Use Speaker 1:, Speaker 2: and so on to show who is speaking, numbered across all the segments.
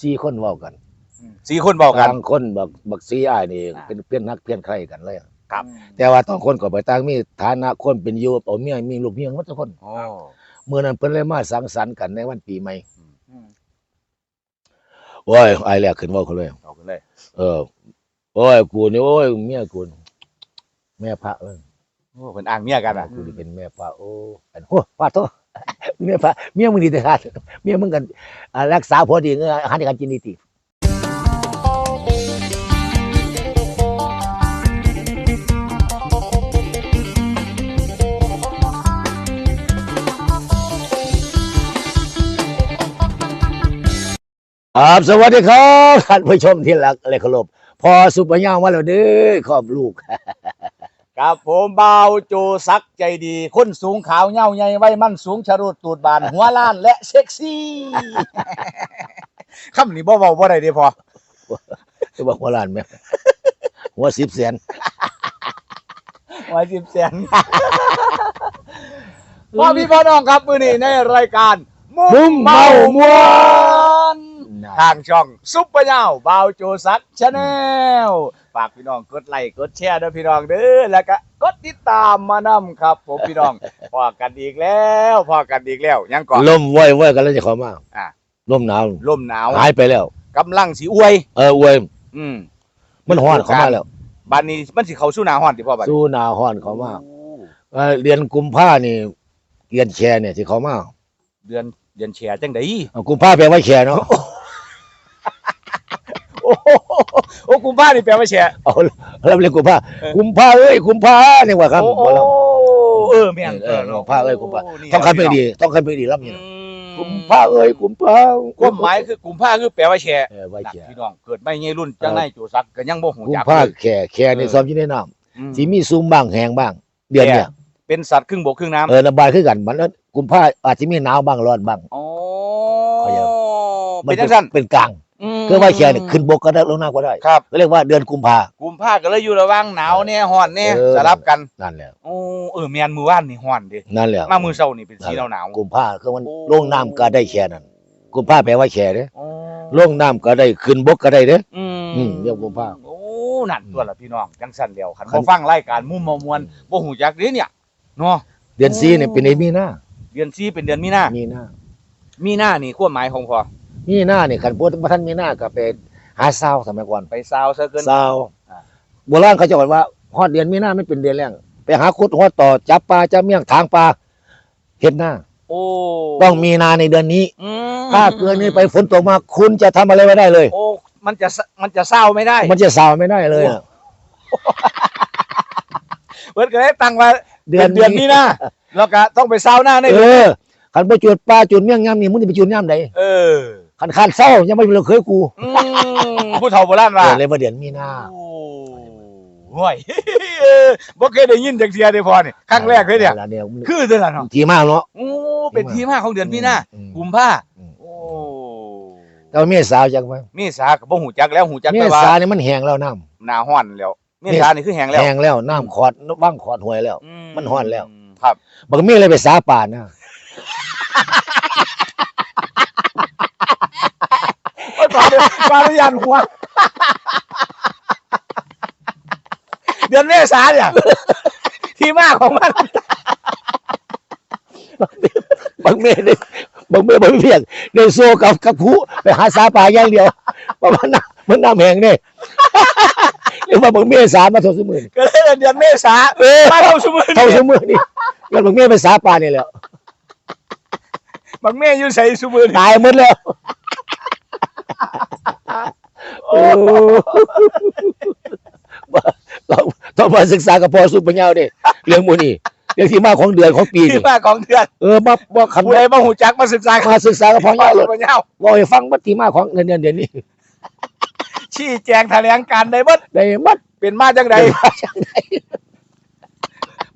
Speaker 1: สี่คนเว้ากัน
Speaker 2: สี่คนบอกกัน
Speaker 1: ต่างคนบักบักสีอ้ายนี่
Speaker 2: อ่า
Speaker 1: เป็นเพื่อนนักเพื่อนใครกันเลย
Speaker 2: ครับ
Speaker 1: แต่ว่าต้องคนก็ไปต่างมีฐานะคนเป็นอยู่เอาเมียมีลูกเมียหมดทุกคน
Speaker 2: โอ้
Speaker 1: เมื่อนั้นเพิ่นเลยมาสังสรรค์กันในวันปีใหม่
Speaker 2: อืม
Speaker 1: โอ้ยไอ้ายแรกขึ้นเว้าเขาเลย
Speaker 2: เอากันเลย
Speaker 1: เออ โอ้ยกูนี่โอ้ยเมียกูนี่แม่พระเออ
Speaker 2: โอ้เป็นอ่างเมียกันอะ
Speaker 1: กูนี่เป็นแม่พระโอ้อันโอ้พระโต เมียพระเมียมึงดีแต่ขาดเมียมึงกันรักษาพอดีเงยอาหารการกินดีติครับสวัสดีครับท่านผู้ชมที่รักและเคารพพอสุปญามาแล้วเด้อขอบลูก
Speaker 2: ครับผมเบาโจซักใจดีคนสูงขาวเงาใหญ่ไว้มั่นสูงชะรุดตูดบาน หัวล้านและเซ็กซี่ คำนี้บ่เว้าบ่ได้เด้พอ
Speaker 1: จะบอกหัวล้านไหมหัวสิบแสน
Speaker 2: ไว้สิบแสนพ่อพี่พ่อน้องครับมื้อนี้ในรายการ
Speaker 1: มุมเมามวน
Speaker 2: ทางช่องซุปเปอร์เน่าเบาโจซักชาแนล ฝากพี่น้องกดไลค์กดแชร์ด้วยพี่น้องเด้อแล้วก็กดติดตามมานํครับ ผมพี่น้องพอกันอีกแล้วพอกันอีกแล้วยังก่อน
Speaker 1: ลมไหว้ไหว้กันแล้วจะเข้ามา
Speaker 2: อะ
Speaker 1: ลมหนาว
Speaker 2: ลมหนาว
Speaker 1: หายไปแล้ว
Speaker 2: กำลังสิอวย
Speaker 1: เอออวย
Speaker 2: อืม
Speaker 1: มันฮ้อนเข้ามาแล้ว
Speaker 2: บ้านนี้มันสิเข้าสู่หน้าร้อนติพ่อบัดนี้
Speaker 1: สู้หนาวฮ้อนเข้ามา
Speaker 2: โอ้
Speaker 1: เออเรียนกุมภานี่เรียนแชร์เนี่ยที่เขามา
Speaker 2: เดือนเดือนแชร์จังได๋
Speaker 1: เอากุมภาแปลว่าแชร์เนาะ
Speaker 2: โอ้ โหโอ้กุมภานี่แปลว่าแชร์
Speaker 1: เอาแล้วเรียนกุมภากุมภาเอ้ยกุมภาเนี่ยว่าครับ
Speaker 2: โอ้โห
Speaker 1: บ่แล้ว
Speaker 2: เออแม่น
Speaker 1: เออกุมภาเอ้ยกุมภา
Speaker 2: นี่
Speaker 1: ต้องคันเพลงดี ต้องคันเพลงดีรับ
Speaker 2: อื
Speaker 1: นี่
Speaker 2: ม
Speaker 1: กุมภาเอ้ยกุมภา
Speaker 2: ความหมายคือกุมภาคือแปลว่าแชร์
Speaker 1: เออไว้
Speaker 2: นะ
Speaker 1: แชร์
Speaker 2: พี่น้องเกิดไม่เงี้ยรุ่นจังได๋โจซักก็ยังบ่ฮู้
Speaker 1: กุม
Speaker 2: จัก
Speaker 1: ภา
Speaker 2: เลย
Speaker 1: แข่แข่ใน
Speaker 2: เออ
Speaker 1: ซ้อมอยู่ในน้
Speaker 2: อืมำ
Speaker 1: ที่มีซุ้มบ้างแหงบ้าง เดือนเนี่ย
Speaker 2: เป็นสัตว์ครึ่งบกครึ่งน้ำ
Speaker 1: เออระบายคือกันมันแล้วกุมภาอาจจะมีหนาวบ้างร้อนบ้าง
Speaker 2: โอ้
Speaker 1: เขาเรียกมั
Speaker 2: เป็นจังซั่น
Speaker 1: เป็นกลาง
Speaker 2: ม
Speaker 1: คือว่าแข่เนี่ยขึ้นบกก็ได้ลงน้ำก็ได้
Speaker 2: ครับ
Speaker 1: ก็เรียกว่าเดือนกุมภา
Speaker 2: กุมภาก็เลยอยู่ระหว่างหนาวแน่ร้อนแน่
Speaker 1: เออ
Speaker 2: สลับกัน
Speaker 1: นั่นแหละ
Speaker 2: โอ้เออแม่นมื้อวานนี่ร้อนเด้
Speaker 1: นั่นแหละ
Speaker 2: มามื้อเช้านี่เป็นสีหนาวๆ
Speaker 1: กุมภาคือมัน
Speaker 2: โอ้
Speaker 1: ลงน้ำก็ได้แค่นั้นกุมภาแปลว่าแข่เด้อ
Speaker 2: โอ้
Speaker 1: ลงน้ำก็ได้ขึ้นบกก็ได้เด้อ
Speaker 2: อืม
Speaker 1: อืมเรียกกุมภา
Speaker 2: โอ้นั่นตัวละพี่น้องจังซั่นแล้วคัน
Speaker 1: คัน
Speaker 2: บ่ฟังรายการมุมมามวลบ่ฮู้จักเด้เนี่ยเนาะ
Speaker 1: เดือนสี่เนี่ยเป็นไอ้มีหน้า
Speaker 2: เดือน4เป็นเดือนมีนา
Speaker 1: มีหน้า
Speaker 2: มีนานี่ความหมายของพ่อ
Speaker 1: มีหน้าเนี่ยขันพูดว่าท่านมีหน้าก็เป็นหาเศร้าสมัยก่อน
Speaker 2: ไปซาวซะเกิน
Speaker 1: เศร้า
Speaker 2: อ่า
Speaker 1: โบราณเขาจะบอกว่าฮอดเดือนมีหน้าไม่เป็นเดือนแรงไปหาคุดฮอดต่อจับปลาจับเมี่ยงทางปลาเห็นหน้า
Speaker 2: โอ้
Speaker 1: ต้องมีนาในเดือนนี้
Speaker 2: อืม
Speaker 1: ถ้าเกินนี้ไปฝนตกมาคุณจะทำอะไรไม่ได้เลย
Speaker 2: โอ้ มันจะสมันจะเศร้าไม่ได้
Speaker 1: มันจะสาวไม่ได้เลยอะ
Speaker 2: เพิ่นก็เลยตั้งว่า
Speaker 1: เดื
Speaker 2: เดื
Speaker 1: อ
Speaker 2: อนนเดือนนี้นะแล้วก็ต้องไปเศร้าหน้าใน
Speaker 1: เออขันไปจุดปลาจุดเมี่ยงย่ำนี่มึงจะไปจุดย่ำใด
Speaker 2: เออ
Speaker 1: ขันขาดเศร้ายังไม่เคยกู
Speaker 2: อืมผู้เฒ่าโบราณว่า
Speaker 1: เออเลยมาเดือนมีนา
Speaker 2: โอ้ห่วยเออบ่เคยได้ยินจักเทียเด้พอนี่ครั้งแรกเลยเนี่ย
Speaker 1: ออเนี่ย
Speaker 2: คือเท่านั้นเนาะ
Speaker 1: ทีมากเนาะ
Speaker 2: โอ้เป็นที่มาของเดือนมีนา
Speaker 1: อืม
Speaker 2: กุมภา
Speaker 1: อืม
Speaker 2: โอ้
Speaker 1: แต่ว่าเมษาจังไหม
Speaker 2: เมษาก็บ่ฮู้จักแล้วฮู้จัก
Speaker 1: เม
Speaker 2: แต่ว่า
Speaker 1: ษานี่มันแห้งแล้วน้ำ
Speaker 2: หน้าร้อนแล้วเมษานี่คือแห้งแล้ว
Speaker 1: แห้งแล้วน้ำขอดว่างขอดหวยแล้วมันฮ้อนแล้ว
Speaker 2: ครับ
Speaker 1: บางมีอะไรไปสาป่านนะ
Speaker 2: โอ้ย ปลาปลายันหัว เดือนเมษาเนี่ย ที่มาของมัน
Speaker 1: บางเมฆเนี่ยบางเมฆบางเพียงในโซกับกับผู้ไปหาสาป่าอย่างเดียวประมาณนั้นมันน้ำแห้งเนี่ยเรียกว่าบางเมฆสามาเท่าสมือนี่
Speaker 2: ก็เลยเดือนเมษา
Speaker 1: เออ
Speaker 2: มาเท่าสมุน
Speaker 1: เท่าสมือนี่งั้นบางเมฆไปสาป่านี่แหล้ว
Speaker 2: บางเมฆอยู่ใส่สมุน
Speaker 1: ตายหมดแล้วโอ้ ต้องต้องมาศึกษากับพ่อสุปัญญาเด้เรื่องหมูนี่เรื่องที่มาของเดือนของปี
Speaker 2: ที่
Speaker 1: นี่
Speaker 2: มาของเดือน
Speaker 1: เออมาว่าคำ
Speaker 2: ผู้ใดมาหูจักมาศึกษา
Speaker 1: มาศึกษากับพ่อ
Speaker 2: พ่อ
Speaker 1: เยา
Speaker 2: หล
Speaker 1: เล
Speaker 2: ด
Speaker 1: ย
Speaker 2: ปัญญา
Speaker 1: ว่าให้ฟังวัตถิมาของเดือนเดือนเดือนนี้
Speaker 2: ชี้แจงแถลงการได้เบิด
Speaker 1: ได้มัด
Speaker 2: เป็นมาจังใด
Speaker 1: มาจากไหน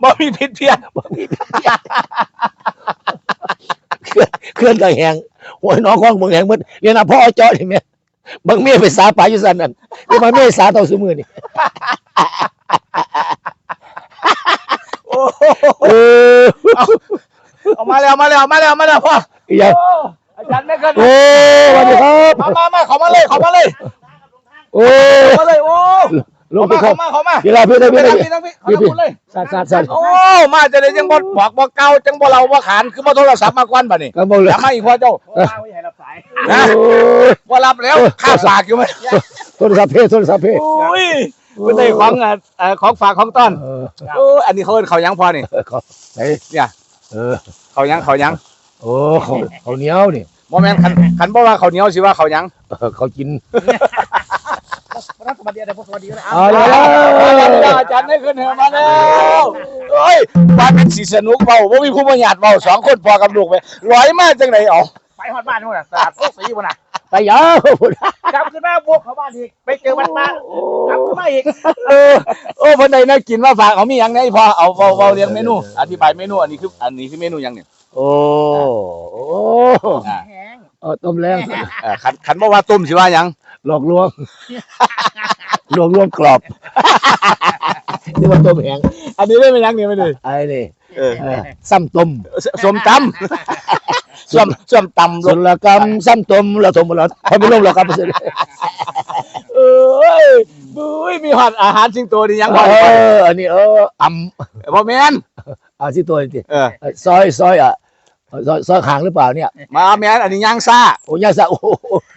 Speaker 2: บ่มีผิดเพี้ยน
Speaker 1: บ่มี เคลื่อนเคลื่อนกับแหงโอ้ยน้องของเมืองแหงหมดเรียนนะพ่อเจาะนี่แม่บางเมียไปสาป่าอยู่สันนั่นเรียกมาเมียสาต่อสมือนี่
Speaker 2: โอ้โห
Speaker 1: เออ
Speaker 2: เอามาแล้วมาแล้วมาแล้วมาแล้วพ่อ
Speaker 1: อีหยัง
Speaker 2: โอ้อาจารย์ไม่เกิน
Speaker 1: โอ้สวัสดีครับ
Speaker 2: มามามาเขามาเลยเขามาเลย
Speaker 1: โอ้
Speaker 2: เขามาเลยโอ้
Speaker 1: ลง
Speaker 2: เขา
Speaker 1: ไป
Speaker 2: มา
Speaker 1: เข้า
Speaker 2: เขามาเขามา
Speaker 1: พี่ลาพี่ได้
Speaker 2: พี่
Speaker 1: พี่ได้
Speaker 2: พี่พี่พี่เขามาเลย
Speaker 1: สัตว์สัตว์สัตว์
Speaker 2: โอ้มาจะได้ยังบ่บอกบ่เก่าจังบ่เราบ่ขานคือบ่โทรศัพท์มากวนบัดนี้
Speaker 1: ก็บอกเลย
Speaker 2: อย่ามาอีกพ่อเจ้า
Speaker 3: ไม่ให้รับสาย
Speaker 2: นะ
Speaker 1: โอ้ย
Speaker 2: บ่รับแล้วข้าปากอยู่มั้ย
Speaker 1: โทรศัพท์เพศโทรศัพท์เพศ
Speaker 2: โอ้ยเป็นได้ของอะเอ่อของฝากของต้อน
Speaker 1: เออ
Speaker 2: โอ้อันนี้เขาเอิ้นเขายังพอนี่
Speaker 1: เขาไหน
Speaker 2: เนี่ย
Speaker 1: เออ
Speaker 2: เขายังเขายัง
Speaker 1: โอ้เขาเขาเหนียวนี่
Speaker 2: บ่แม่นคันคันบ่ว่าเขาวเหนียวสิว่าเขายัง
Speaker 1: เออเขากิน
Speaker 3: รัฐสวัสดีอะไรพวกสวัสดีอะ
Speaker 1: เอาเลย
Speaker 2: อาจารย์ได้ขึ้นเหอมาแล้วเอ้ยบ้านเป็นสีสนุกเบาบ่มีผู้บัญญัติเบาสองคนพอกับลูกไปร้อยมากจังได๋อ๋อ
Speaker 3: ไปหอดบ้านนู่นน่ะตลาดพวกสีบนน่ะ
Speaker 1: ไปยาว
Speaker 3: กลับขึ้นมาบวกเข้าบ้านอีกไปเจอวัดมากลับขึ้นมาอีก
Speaker 2: เออโอ้พิ่นได้น่ากินมาฝากเอามียังไงพอเอาเว้าเว้าเรียงเมนู อธิบายเมนูอันนี้คืออันนี้คือเมนูยังเนี่ย
Speaker 1: โอ้โอ้
Speaker 3: แห้ง
Speaker 1: เอาต้มแรง
Speaker 2: เอ่อคันคันบ่ว่าต้มสิว่าหยัง
Speaker 1: หลอกลวง หลอกลวงกรอบนี่ว่าต้มแห้ง
Speaker 2: อันนี้ได้เป็นหยังนี่ไม่ได้
Speaker 1: ไอ้นี่
Speaker 2: เออ
Speaker 1: เออซ้ำต้ม
Speaker 2: สมตำส้มส้มตำ
Speaker 1: ส
Speaker 2: รส
Speaker 1: ลกรรมซ้ำต้มเราต้มเราพอไม่ลงเราครับ
Speaker 2: เอ้ยบุ้ยมีฮอดอาหารสิงโตนี่ยังพอ
Speaker 1: เอออันนี้เอออ่
Speaker 2: บ่แม่นำ
Speaker 1: เอาที่ตัวจริง
Speaker 2: เออ
Speaker 1: ซอยซอยอะ ซอยซอยขางหรือเปล่าเนี่ย
Speaker 2: มาแม่นอันนี้ย่างซ่า
Speaker 1: โอ้ยังซะโอ้โห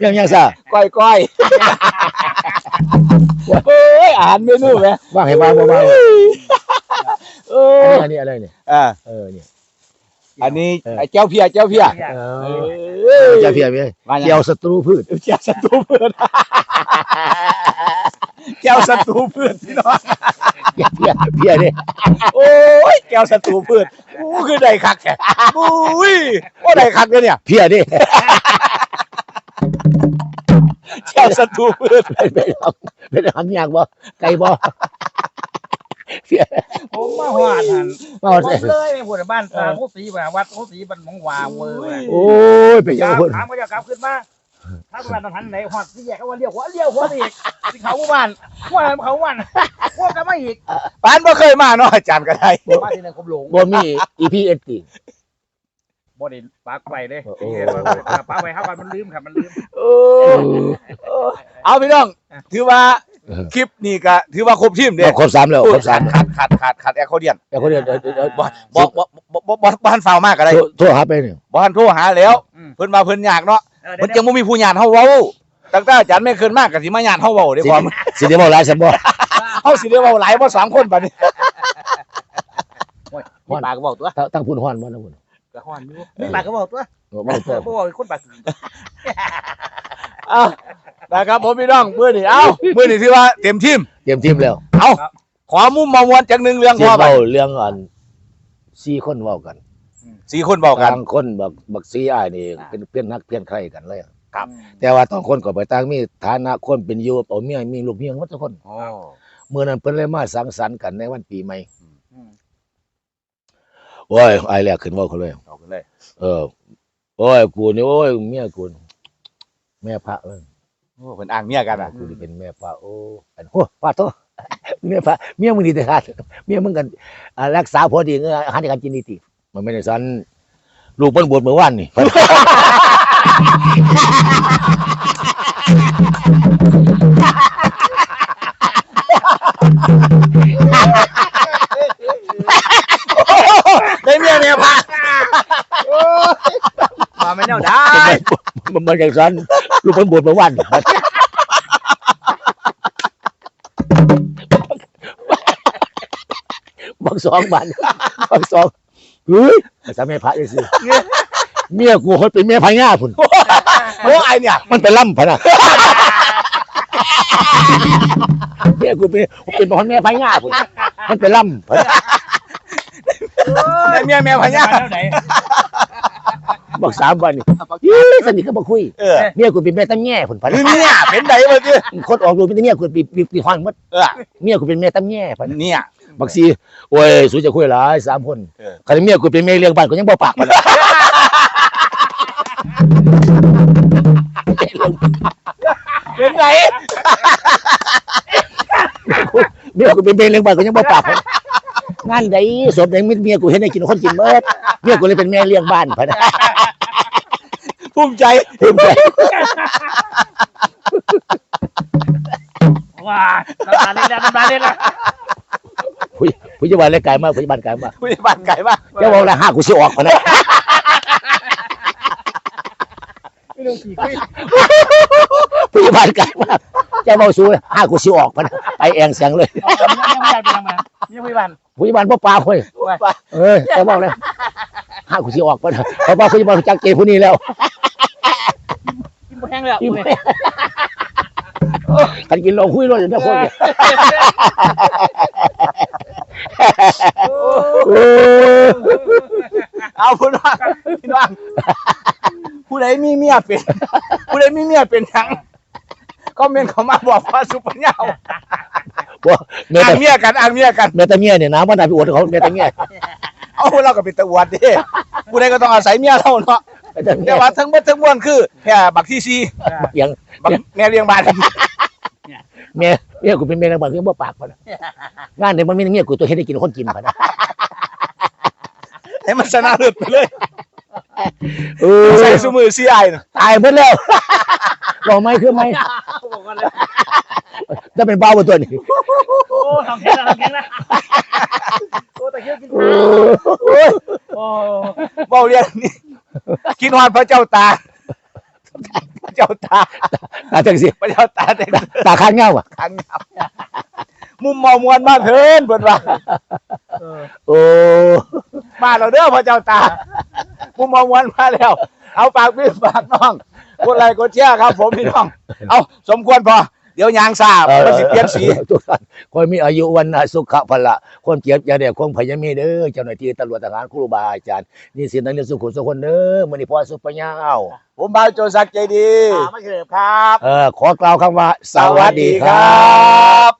Speaker 1: ยังยังซะ
Speaker 2: ก้อยก้อยเอ้ยอาหารเมนูแหม
Speaker 1: ว่างให้มาบ่มา
Speaker 2: เออ
Speaker 1: อันนี้อะไรเนี่ย
Speaker 2: อ่า
Speaker 1: เออเนี่ย
Speaker 2: อันนี้
Speaker 1: เออ
Speaker 2: ไอ้เจ้าเพียเจ้าเพีย
Speaker 1: เอ
Speaker 2: เอ
Speaker 1: อ
Speaker 2: อ
Speaker 1: เจ้าเพียเพีย
Speaker 2: ว่าหยัง
Speaker 1: เจียวศัตรูพืช
Speaker 2: เจ้าศัตรูเพื่อนแก้วศัตรูเพื่อนพี่น้อง
Speaker 1: เพียเพียเพียเนี่ย
Speaker 2: โอ้ยแก้วศัตรูเพื่อ นอู้คือได้คักแค่อุ้ยโอ้ได้คักเลยเนี่ย
Speaker 1: เพียเนี่ย
Speaker 2: แก้วศัตรูเพื่อน
Speaker 1: เป็นเป็นทำเป็นทำยากบ่ไก่บ่เพีย
Speaker 3: ผมมาหอดหัน
Speaker 1: มา
Speaker 3: ผม
Speaker 1: เส
Speaker 3: เลยไปพูดบ้านตาพวกสีแบบวัดพวกสีบันมองวาเวอร์
Speaker 1: โอ้ยเป็นยังไงพุ่น
Speaker 3: ถามก็จะกลับขึ้นมา ถ้าบ้านทันไหนหอดที่แยกเขาว่าเลี้ยวหัวเลี้ยวหัวอีกที่เขาบ้านหัวเขาบ้านหัวกันมาอีก
Speaker 2: ปานบ่เคยมาเนาะอาจารย์ก็ได้
Speaker 3: มาที่นั่นคมหลง
Speaker 1: บ่มี EPS ติ
Speaker 3: บ่ได้ปากไปเลย
Speaker 1: โอ้โห
Speaker 3: ปากไปเขากันมันลืมครับมันลืม
Speaker 2: เออเอาพี่น้อง ถือว่าคลิปนี้ก็ถือว่าครบทีมเด้
Speaker 1: บ่ครบสามแล้วครบสาม
Speaker 2: ขาดขาดขาดขาดแอคโคเดียน
Speaker 1: แต่คนเดียวเดี๋ยวเดี๋ยวเดี๋ยว
Speaker 2: บ่บ่บ่บ่บ่บ่บ่ทันฟาวมากก็ได้
Speaker 1: โทรโทรหาไปเนี่ย
Speaker 2: บ่ทันโทรหาแล้ว เพิ่นมาเพิ่นยากเนาะ
Speaker 3: เออ
Speaker 2: เพิ่น
Speaker 3: เดี๋
Speaker 2: จั
Speaker 3: ยว
Speaker 2: งบ่มีผู้ญาติเฮาเว้าตั้งแต่อาจารย์ไม่เคยมากก็สิมาญาติเฮาเว้าเด้ความ
Speaker 1: สิได้บ่หลายซั่นบ่
Speaker 2: เฮาสิได้เว้าหลายบ่สามคนบัดนี้
Speaker 3: มีปากก็บอกตัว
Speaker 1: ตั้งตั้งพุ่นฮ้อนบ่ตั้งพุ่น
Speaker 3: กระหอนอยู่มีปากก็บอกตัว
Speaker 1: บ่
Speaker 3: เออบ่บอกคนปาก
Speaker 2: อ้าวนะครับผมพี่น้องมื้อนี้เอ้ามื้อนี้ถือว่าเต็มทีม
Speaker 1: เตรียมทีมแล้ว
Speaker 2: เอ้าขอมุมมามวนจักหนึงเรื่อง
Speaker 1: สิ
Speaker 2: พอบั
Speaker 1: เว้า
Speaker 2: ด
Speaker 1: เรื่องอันสี่คนเว้ากัน
Speaker 2: สี่คนบอกกัน
Speaker 1: บางคนบักบักซีอ้ายนี่เป็นเพื่อนนักเพื่อนใครกันเลย
Speaker 2: ครับ
Speaker 1: แต่ว่าต้องคนก็ไปต่างมีฐานะคนเป็นอยู่เอาเมียมีลูกเมียหมดทุกคน
Speaker 2: อ๋อ
Speaker 1: เมื่อนั้นเพิ่นเลยมาสังสรรค์กันในวันปีใหม่
Speaker 3: อืม
Speaker 1: โอ้ยไอ้แรกขึ้นเว้าเขาเลย
Speaker 2: เอาไปเลย
Speaker 1: เออโอ้ยกูนี่โอ้ยเมียกูนี่แม่พระเออ
Speaker 2: โอ้เพิ่นอ้างเมียกันอะ
Speaker 1: กูนี่เป็นแม่พระโอ้อันโหพระโตแม่พระเมียมึงดีแต่ขาดเมียมึงกันอ่ารักษาพอดีเงยอาหารในการกินดีติ มันไม่ได้สันลูกเพิ่นบวชเมื่อวานนี่
Speaker 2: ได้เมียเมียพา
Speaker 3: มาไม่แน่ได้
Speaker 1: มันมันอย่างนั้นลูกเพิ่นบวชเมื่อวานบางสองบันบางสอง เฮ้ยสามีพระจังซี่เมียกูคนเป็นเมียพญาพุ่น
Speaker 2: โอ้ไอเนี่ย
Speaker 1: มันไปล่ำพะนะเมียกูเป็นเป็นพ่อเมียพญาพุ่นมันไปล่ำพะนะ
Speaker 2: ได้เมียเมียพญา
Speaker 3: แล้วไหน
Speaker 1: บอกสามวันนี่ยี่สนิทก็บอกคุย
Speaker 2: เออ
Speaker 1: เมียกูเป็นแม่ตั้งแง่พุ่นพะ
Speaker 2: คือ
Speaker 1: นะ
Speaker 2: เนี่ยเป็นไดมาสิ
Speaker 1: คนออกดูเป็นเมียกูปีปีปีควางหมด
Speaker 2: เออ
Speaker 1: เมียกูเป็นแม่ตั้งแง่พะนะ
Speaker 2: เนี่ย
Speaker 1: บักซีโอ้ยสู้จะคุยหลายสามคน
Speaker 2: เออ
Speaker 1: คันเมียกูเป็นแม่เลี้ยงบ้านกูยังบ่ปากมันเลย
Speaker 2: เป็นได
Speaker 1: เมียกูเป็นแม่เลี้ยงบ้านกูยังบ่ปากมันงานใดศพใดมีเมียกูเห็นได้กินคนกินเบิดเมียกูเลยเป็นแม่เลี้ยงบ้านพะนะ
Speaker 2: ภูมิใจ
Speaker 1: ภูมิใจ
Speaker 3: ว้าน้ำตาเล็ดแล้วน้ำตาเล็ดแล้ว
Speaker 1: ผู้ผู้จะบาลเลยไกลมากผู้จะบาลไกลมาก
Speaker 2: ผู้ใหญ่บ้านไก่บ้าน
Speaker 1: เจ้าบอกแล้วห้ากูสิออกมานะ
Speaker 3: ไม่ต้องขี่คุย
Speaker 1: ผู้จะบาลไกลมากเจ้าบอกสู้ห้ากูสิออกมานะไปแองแสงเลย
Speaker 3: เอาเอาเนี่ยไม่ได้ไปทำงานเนี่ยไม่บ้าน
Speaker 1: ผู้จะบาลพ่อปลาเฮ้ย
Speaker 3: ว่า
Speaker 1: เออเจ้าบอกแล้วห้ากูสิออกมานะเพราะว่าผู้จะบาลจักเจผู้นี้แล้ว
Speaker 3: กินบ่แห้งแล้ว
Speaker 1: กินไม่กันกินลงคุยรถอย่างนี้พวกเนี่ยโอ้
Speaker 2: เอาพี่น้องพี่น้องผู้ใดมีเมียเป็น ผู้ใดมีเมียเป็นหยังก็เมนต์เขามาบอกว่าซุปเปอร์เหย้า
Speaker 1: บ่เมีย
Speaker 2: อ่า
Speaker 1: แต่
Speaker 2: งเมียกันอ่างเมียกัน
Speaker 1: เมียแต่เมียเนี่ยนะมันน่าไปอวดเขาเมียแต่เมีย
Speaker 2: เอาเราก็เป็นตะอวดดิผู้ใดก็ต้องอาศัยเมียเราเนาะ
Speaker 1: เมียแต่เมี
Speaker 2: แต่
Speaker 1: ย
Speaker 2: ว่าทั้งหมดทั้งมวลคือแค่บักที่ซี
Speaker 1: ยัง
Speaker 2: บักแม่เลี้ยงบ้าน
Speaker 1: เมียเมียกูเป็นเมียนางบางเมียบ่ปากพอนะงานเนี่ยมันมีเมียกูตัวเฮ็ดให้กินคนกินพอนะ
Speaker 2: ให้มันชนะเลิศไปเลย
Speaker 1: เออ
Speaker 2: ใส่สมือซีไอน่ะ
Speaker 1: ตายหมดแล้วรอไม่คือไม่
Speaker 3: บอกกันเลย
Speaker 1: ถ้าเป็นเบาบนตัวนี้
Speaker 3: โอ้ทำแข็งแล้วทำแข็งแล้วโอ้แต่เคี้ยวกิน
Speaker 1: เอ
Speaker 3: ข้าว
Speaker 1: อโอ้ย
Speaker 3: โอ้
Speaker 2: เบาเรียนนี่กินฮอดพระเจ้าตาพระเจ้าตา
Speaker 1: ตาจังสิ
Speaker 2: พระเจ้าตาแต่ง
Speaker 1: ตาข้างเงาอะ
Speaker 2: ทางยับมุมเมามวนมาเถินเพิ่นว่า
Speaker 3: เออ
Speaker 1: โอ้
Speaker 2: มาแล้วเด้อพระเจ้าตา มุมเมามวนมาแล้ว เอาฝากพี่ฝากน้องกดไลค์กดแชร์ครับ ผมพี่น้อง เอาสมควรพอเดี๋ยวยางซาบมันสิเปลี่ยนสี
Speaker 1: ทุกท่านคนมีอายุวันนะสุขภละคนเกียรติยาเดียคงพยามีเด้อเจ้าหน้าที่ตำรวจทหารครูบาอาจารย์นี่สินักเรียนสุขุมสุขคนเด้อมื้อนี้พ่อสุปญญาเอา
Speaker 2: ผมบ่าวโจซักใจดี
Speaker 3: ถามมาเฉลิมครับ
Speaker 1: เออขอกล่าวคำว่า
Speaker 2: สวัสดีครับ